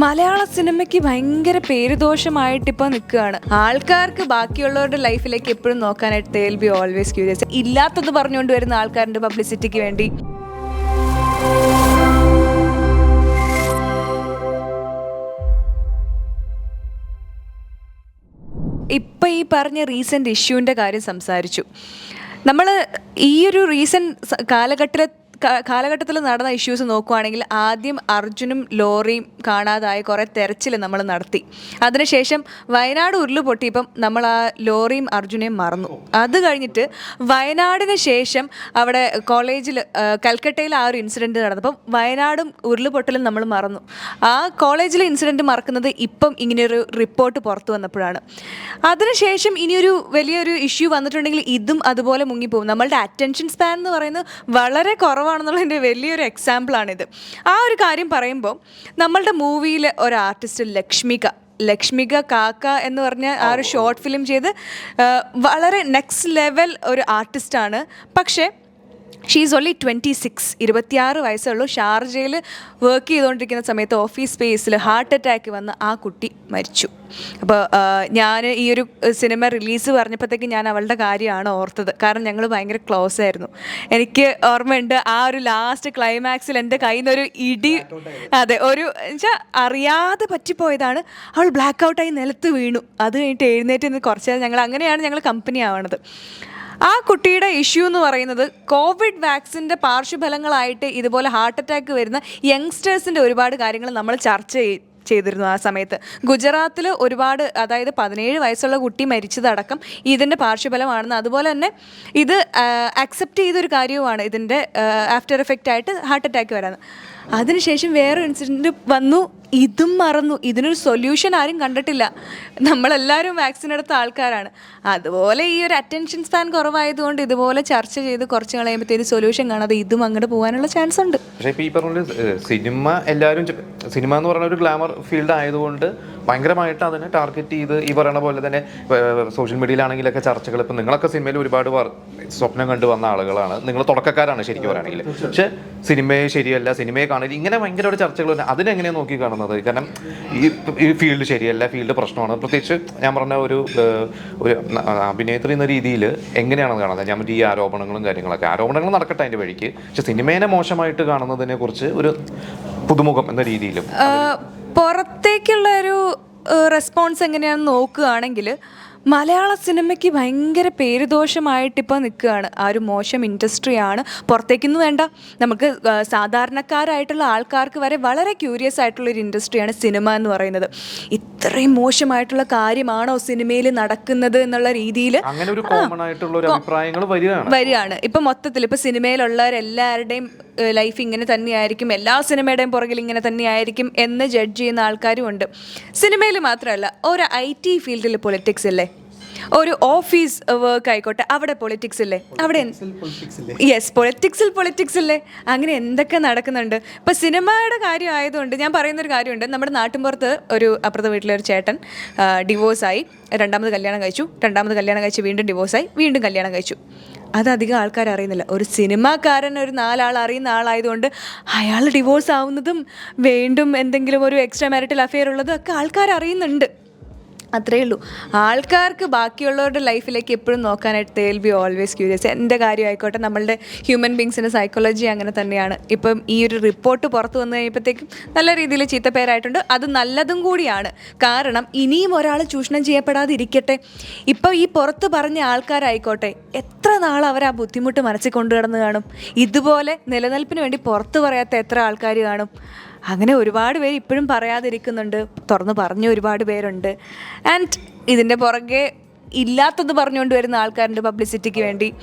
മലയാള സിനിമയ്ക്ക് ഭയങ്കര പേരുദോഷമായിട്ട് ഇപ്പൊ നിൽക്കുകയാണ്. ആൾക്കാർക്ക് ബാക്കിയുള്ളവരുടെ ലൈഫിലേക്ക് എപ്പോഴും നോക്കാനായിട്ട് തേൽ ബി ഓൾവേസ് ക്യൂരിയസ് ഇല്ലാത്തത് പറഞ്ഞുകൊണ്ട് വരുന്ന ആൾക്കാരുടെ പബ്ലിസിറ്റിക്ക് വേണ്ടി. ഇപ്പം ഈ പറഞ്ഞ റീസെന്റ് ഇഷ്യൂവിന്റെ കാര്യം സംസാരിച്ചു. നമ്മൾ ഈ ഒരു റീസെന്റ് കാലഘട്ടത്തിലെ കാലഘട്ടത്തിൽ നടന്ന ഇഷ്യൂസ് നോക്കുവാണെങ്കിൽ ആദ്യം അർജുനും ലോറിയും കാണാതായ കുറേ തെരച്ചിൽ നമ്മൾ നടത്തി. അതിനുശേഷം വയനാട് ഉരുൾ പൊട്ടിയപ്പം നമ്മൾ ആ ലോറിയും അർജുനെയും മറന്നു. അത് കഴിഞ്ഞിട്ട് വയനാടിന് ശേഷം അവിടെ കോളേജിൽ കൽക്കട്ടയിൽ ആ ഒരു ഇൻസിഡന്റ് നടന്നപ്പം വയനാടും ഉരുളുപൊട്ടലും നമ്മൾ മറന്നു. ആ കോളേജിലെ ഇൻസിഡന്റ് മറക്കുന്നത് ഇപ്പം ഇങ്ങനെയൊരു റിപ്പോർട്ട് പുറത്തു വന്നപ്പോഴാണ്. അതിനുശേഷം ഇനിയൊരു വലിയൊരു ഇഷ്യൂ വന്നിട്ടുണ്ടെങ്കിൽ ഇതും അതുപോലെ മുങ്ങിപ്പോകും നമ്മളുടെ അറ്റൻഷൻ സ്പാൻ എന്ന് പറയുന്നത് വളരെ കുറവാണെന്നുള്ളതിന്റെ വലിയൊരു എക്സാമ്പിളാണിത് ആ ഒരു കാര്യം പറയുമ്പോൾ നമ്മളുടെ മൂവിയിൽ ഒരു ആർട്ടിസ്റ്റ് ലക്ഷ്മിക ലക്ഷ്മിക കാക്ക എന്ന് പറഞ്ഞ ആ ഒരു ഷോർട്ട് ഫിലിം ചെയ്ത് വളരെ നെക്സ്റ്റ് ലെവൽ ഒരു ആർട്ടിസ്റ്റാണ് പക്ഷേ ഷീസ് ഓൺലി ട്വന്റി സിക്സ് ഇരുപത്തിയാറ് വയസ്സുള്ളൂ ഷാർജയിൽ വർക്ക് ചെയ്തുകൊണ്ടിരിക്കുന്ന സമയത്ത് ഓഫീസ് സ്പേസിൽ ഹാർട്ട് അറ്റാക്ക് വന്ന് ആ കുട്ടി മരിച്ചു. അപ്പോൾ ഞാൻ ഈ ഒരു സിനിമ റിലീസ് പറഞ്ഞപ്പോഴത്തേക്ക് ഞാൻ അവളുടെ കാര്യമാണ് ഓർത്തത്. കാരണം ഞങ്ങൾ ഭയങ്കര ക്ലോസ് ആയിരുന്നു. എനിക്ക് ഓർമ്മയുണ്ട് ആ ഒരു ലാസ്റ്റ് ക്ലൈമാക്സിൽ എന്റെ കയ്യിൽ നിന്നൊരു ഇടി അതെ ഒരു വെച്ചാൽ അറിയാതെ പറ്റിപ്പോയതാണ്. അവൾ ബ്ലാക്ക് ഔട്ടായി നിലത്ത് വീണു. അത് കഴിഞ്ഞിട്ട് എഴുന്നേറ്റ് നിന്ന് കുറച്ച് ഞങ്ങൾ അങ്ങനെയാണ് ഞങ്ങൾ കമ്പനി ആവണത്. ആ കുട്ടിയുടെ ഇഷ്യൂ എന്ന് പറയുന്നത് കോവിഡ് വാക്സിന്റെ പാർശ്വഫലങ്ങളായിട്ട് ഇതുപോലെ ഹാർട്ട് അറ്റാക്ക് വരുന്ന യങ്സ്റ്റേഴ്സിന്റെ ഒരുപാട് കാര്യങ്ങൾ നമ്മൾ ചർച്ച ചെയ്- ചെയ്തിരുന്നു ആ സമയത്ത്. ഗുജറാത്തിൽ ഒരുപാട് അതായത് പതിനേഴ് വയസ്സുള്ള കുട്ടി മരിച്ചതടക്കം ഇതിന്റെ പാർശ്വഫലമാണെന്ന്. അതുപോലെ തന്നെ ഇത് അക്സെപ്റ്റ് ചെയ്തൊരു കാര്യവുമാണ് ഇതിന്റെ ആഫ്റ്റർ എഫക്റ്റ് ആയിട്ട് ഹാർട്ട് അറ്റാക്ക് വരാൻ. അതിനുശേഷം വേറെ ഇൻസിഡന്റ് വന്നു. ഇതും മറന്നു. ഇതിനൊരു സൊല്യൂഷൻ ആരും കണ്ടിട്ടില്ല. നമ്മളെല്ലാവരും വാക്സിൻ എടുത്ത ആൾക്കാരാണ്. അതുപോലെ ഈ ഒരു അറ്റൻഷൻ സ്പാൻ കുറവായതുകൊണ്ട് ഇതുപോലെ ചർച്ച ചെയ്ത് കുറച്ച് കളയുമ്പോഴത്തേക്ക് സൊല്യൂഷൻ കാണാതെ ഇതും അങ്ങോട്ട് പോകാനുള്ള ചാൻസ് ഉണ്ട്. പക്ഷേ ഇപ്പോൾ ഈ പറഞ്ഞ സിനിമ എല്ലാവരും സിനിമ എന്ന് പറയുന്ന ഒരു ഗ്ലാമർ ഫീൽഡ് ആയതുകൊണ്ട് ഭയങ്കരമായിട്ട് അതിനെ ടാർഗറ്റ് ചെയ്ത് ഈ പറയുന്ന പോലെ തന്നെ സോഷ്യൽ മീഡിയയിലാണെങ്കിലൊക്കെ ചർച്ചകൾ ഇപ്പം നിങ്ങളൊക്കെ സിനിമയിൽ ഒരുപാട് സ്വപ്നം കണ്ടു വന്ന ആളുകളാണ്. നിങ്ങൾ തുടക്കക്കാരാണ് ശരിക്കും പറയുകയാണെങ്കിൽ. പക്ഷെ സിനിമയെ ശരിയല്ല സിനിമയെ കാണില്ല ഇങ്ങനെ ഭയങ്കര ഒരു ചർച്ചകൾ അതിനെങ്ങനെയാണ് നോക്കി കാണുന്നത്? കാരണം ഈ ഈ ഫീൽഡ് ശരിയല്ല ഫീൽഡ് പ്രശ്നമാണ്. പ്രത്യേകിച്ച് ഞാൻ പറഞ്ഞ ഒരു ഒരു അഭിനേത്രി എന്ന രീതിയിൽ എങ്ങനെയാണ് കാണുന്നത്? ഞാൻ ഈ ആരോപണങ്ങളും കാര്യങ്ങളൊക്കെ. ആരോപണങ്ങൾ നടക്കട്ടെ അതിന്റെ വഴിക്ക്. പക്ഷെ സിനിമേനെ മോശമായിട്ട് കാണുന്നതിനെ കുറിച്ച് ഒരു പുതുമുഖം എന്ന രീതിയിലും പുറത്തേക്കുള്ള ഒരു റെസ്പോൺസ് എങ്ങനെയാണെന്ന് നോക്കുകയാണെങ്കിൽ മലയാള സിനിമയ്ക്ക് ഭയങ്കര പേരുദോഷമായിട്ട് ഇപ്പോൾ നിൽക്കുകയാണ്. ആ ഒരു മോശം ഇൻഡസ്ട്രിയാണ് പുറത്തേക്കൊന്നും വേണ്ട. നമുക്ക് സാധാരണക്കാരായിട്ടുള്ള ആൾക്കാർക്ക് വരെ വളരെ ക്യൂരിയസ് ആയിട്ടുള്ള ഒരു ഇൻഡസ്ട്രിയാണ് സിനിമ എന്ന് പറയുന്നത്. ഇത്രയും മോശമായിട്ടുള്ള കാര്യമാണോ സിനിമയിൽ നടക്കുന്നത് എന്നുള്ള രീതിയിൽ വരികയാണ്. ഇപ്പം മൊത്തത്തിൽ ഇപ്പം സിനിമയിലുള്ളവരെല്ലാവരുടെയും ലൈഫ് ഇങ്ങനെ തന്നെയായിരിക്കും. എല്ലാ സിനിമയുടെയും പുറകിൽ ഇങ്ങനെ തന്നെയായിരിക്കും എന്ന് ജഡ്ജ് ചെയ്യുന്ന ആൾക്കാരും ഉണ്ട്. സിനിമയിൽ മാത്രമല്ല ഒരു ഐ ടി ഫീൽഡിൽ പൊളിറ്റിക്സ് ഇല്ലേ? ഒരു ഓഫീസ് വർക്ക് ആയിക്കോട്ടെ. അവിടെ പൊളിറ്റിക്സ് ഇല്ലേ? അവിടെ യെസ് പൊളിറ്റിക്സിൽ പൊളിറ്റിക്സ് ഇല്ലേ? അങ്ങനെ എന്തൊക്കെ നടക്കുന്നുണ്ട്? ഇപ്പം സിനിമയുടെ കാര്യം ആയതുകൊണ്ട് ഞാൻ പറയുന്നൊരു കാര്യമുണ്ട്. നമ്മുടെ നാട്ടിൻപുറത്ത് ഒരു അപ്പുറത്തെ വീട്ടിലെ ഒരു ചേട്ടൻ ഡിവോഴ്സായി രണ്ടാമത് കല്യാണം കഴിച്ചു. രണ്ടാമത് കല്യാണം കഴിച്ച് വീണ്ടും ഡിവോഴ്സായി വീണ്ടും കല്യാണം കഴിച്ചു. അതധികം ആൾക്കാർ അറിയുന്നില്ല. ഒരു സിനിമാക്കാരൻ ഒരു നാലാൾ അറിയുന്ന ആളായതുകൊണ്ട് അയാൾ ഡിവോഴ്സ് ആവുന്നതും വീണ്ടും എന്തെങ്കിലും ഒരു എക്സ്ട്രാ മാരിറ്റൽ അഫെയർ ഉള്ളതും ഒക്കെ ആൾക്കാർ അറിയുന്നുണ്ട്. അത്രയേ ഉള്ളൂ. ആൾക്കാർക്ക് ബാക്കിയുള്ളവരുടെ ലൈഫിലേക്ക് എപ്പോഴും നോക്കാനായിട്ട് തേൽ ബി ഓൾവേസ് ക്യൂരിയസ് എന്റെ കാര്യമായിക്കോട്ടെ നമ്മളുടെ ഹ്യൂമൻ ബീങ്സിന്റെ സൈക്കോളജി അങ്ങനെ തന്നെയാണ്. ഇപ്പം ഈ ഒരു റിപ്പോർട്ട് പുറത്തു വന്നു കഴിയുമ്പോഴത്തേക്കും നല്ല രീതിയിൽ ചീത്തപ്പേരായിട്ടുണ്ട്. അത് നല്ലതും കൂടിയാണ്. കാരണം ഇനിയും ഒരാൾ ചൂഷണം ചെയ്യപ്പെടാതിരിക്കട്ടെ. ഇപ്പോൾ ഈ പുറത്ത് പറഞ്ഞ ആൾക്കാരായിക്കോട്ടെ എത്ര നാൾ അവർ ആ ബുദ്ധിമുട്ട് മനസ്സിൽ കൊണ്ടു കിടന്ന് കാണും? ഇതുപോലെ നിലനിൽപ്പിന് വേണ്ടി പുറത്ത് പറയാത്ത എത്ര ആൾക്കാർ കാണും? അങ്ങനെ ഒരുപാട് പേര് ഇപ്പോഴും പറയാതിരിക്കുന്നുണ്ട്. തുറന്ന് പറഞ്ഞ ഒരുപാട് പേരുണ്ട്. ആൻഡ് ഇതിന്റെ പുറകെ ഇല്ലാത്തത് പറഞ്ഞുകൊണ്ട് വരുന്ന ആൾക്കാരുണ്ട് പബ്ലിസിറ്റിക്ക് വേണ്ടി.